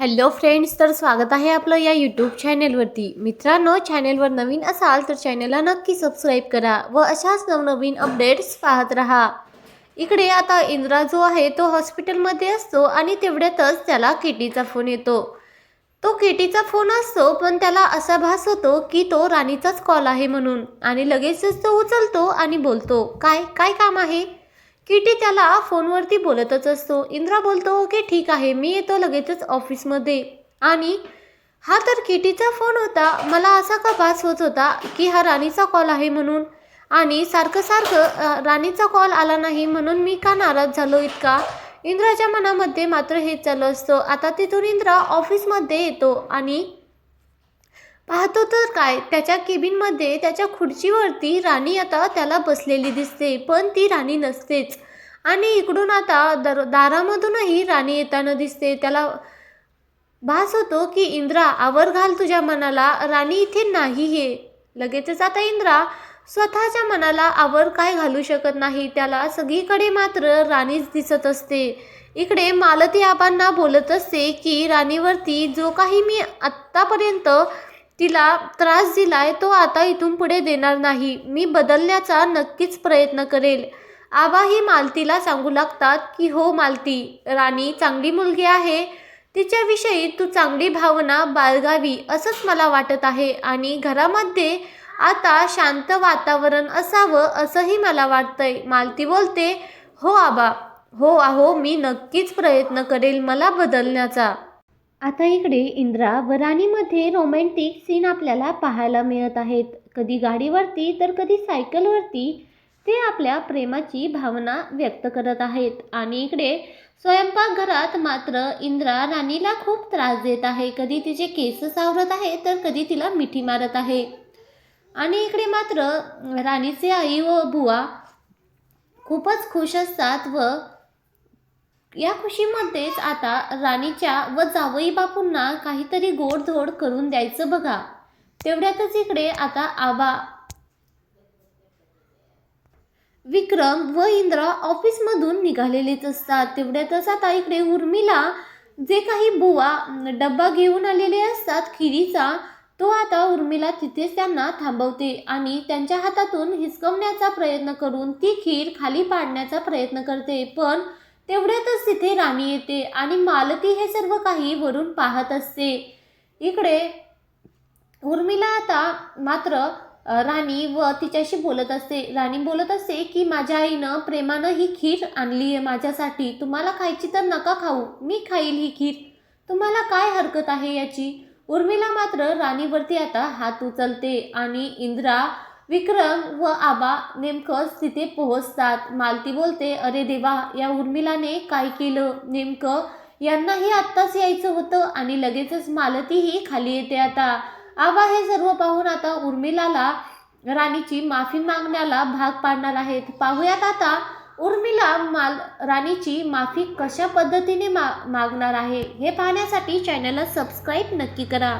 Hello friends तर स्वागत आहे आपलं या यूट्यूब चॅनेलवरती मित्रांनो चॅनेलवर नवीन असाल तर चॅनेलला नक्की सबस्क्राईब करा व अशाच नवनवीन अपडेट्स पाहत राहा. इकडे आता इंद्रा जो आहे तो हॉस्पिटलमध्ये असतो आणि तेवढ्यातच त्याला केटीचा फोन येतो. तो केटीचा फोन असतो पण त्याला असा भास होतो की तो राणीचाच कॉल आहे म्हणून. आणि लगेचच तो उचलतो आणि बोलतो काय काय काम आहे? किटी त्याला फोनवरती बोलतच असतो. इंद्रा बोलतो ओके ठीक आहे मी येतो लगेचच ऑफिसमध्ये. आणि हा तर किटीचा फोन होता मला असा का भास होत होता की हा राणीचा कॉल आहे म्हणून? आणि सारखं सारखं राणीचा कॉल आला नाही म्हणून मी का नाराज झालो इतका? इंद्राच्या मनामध्ये मात्र हेच चालू असतं. आता तिथून इंद्रा ऑफिसमध्ये येतो आणि पाहतो तर काय त्याच्या केबिनमध्ये त्याच्या खुर्चीवरती राणी आता त्याला बसलेली दिसते पण ती राणी नसतेच. आणि इकडून आता दर दारामधूनही राणी येताना दिसते. त्याला भास होतो की इंद्रा आवर घाल तुझ्या मनाला राणी इथे नाही हे लगेचच आता इंद्रा स्वतःच्या मनाला आवर काय घालू शकत नाही. त्याला सगळीकडे मात्र राणीच दिसत असते. इकडे मालती आबांना बोलत असते की राणीवरती जो काही मी आत्तापर्यंत तिला त्रास दिलाय तो आता इथून पुढे देणार नाही. मी बदलण्याचा नक्कीच प्रयत्न करेल. आबा ही मालतीला सांगू लागतात की हो मालती राणी चांगली मुलगी आहे. तिच्याविषयी तू चांगली भावना बाळगावी असंच मला वाटत आहे. आणि घरामध्ये आता शांत वातावरण असावं असंही मला वाटतंय. मालती बोलते हो आबा हो आहो मी नक्कीच प्रयत्न करेल मला बदलण्याचा. आता इकडे इंद्रा व राणीमध्ये रोमॅन्टिक सीन आपल्याला पाहायला मिळत आहेत. कधी गाडीवरती तर कधी सायकलवरती ते आपल्या प्रेमाची भावना व्यक्त करत आहेत. आणि इकडे स्वयंपाकघरात मात्र इंद्रा राणीला खूप त्रास देत आहे. कधी तिचे केस सावरत आहे तर कधी तिला मिठी मारत आहे. आणि इकडे मात्र राणीचे आई व बुवा खूपच खुश असतात व या खुशीमध्येच आता राणीच्या व जावई बापूंना काहीतरी गोडधोड करून द्यायचं बघा. तेवढ्यातच इकडे आता आबा विक्रम व इंद्रा ऑफिसमधून निघालेलेच असतात. तेवढ्यातच आता इकडे उर्मिला जे काही बुवा डब्बा घेऊन आलेले असतात खिरीचा तो आता उर्मिला तिथेच त्यांना थांबवते आणि त्यांच्या हातातून हिसकवण्याचा प्रयत्न करून ती खीर खाली पाडण्याचा प्रयत्न करते. पण तेवढ्यातच तिथे राणी येते आणि मालती हे सर्व काही वरून पाहत असते. इकडे उर्मिला आता मात्र राणी व तिच्याशी बोलत असते. राणी बोलत असते की माझ्या आईनं प्रेमानं ही खीर आणली आहे माझ्यासाठी. तुम्हाला खायची तर नका खाऊ. मी खाईल ही खीर. तुम्हाला काय हरकत आहे याची? उर्मिला मात्र राणीवरती आता हात उचलते आणि इंद्रा विक्रम व आबा नेमकंच तिथे पोहोचतात. मालती बोलते अरे देवा या उर्मिलाने काय केलं? नेमकं यांनाही आत्ताच यायचं होतं आणि लगेचच मालतीही खाली येते आता. आबा हे सर्व पाहून आता उर्मिलाला राणीची माफी मागण्याला भाग पाडणार आहेत. पाहूयात आता उर्मिला माल राणीची माफी कशा पद्धतीने मा मागणार आहे? हे पाहण्यासाठी चॅनलला सबस्क्राईब नक्की करा.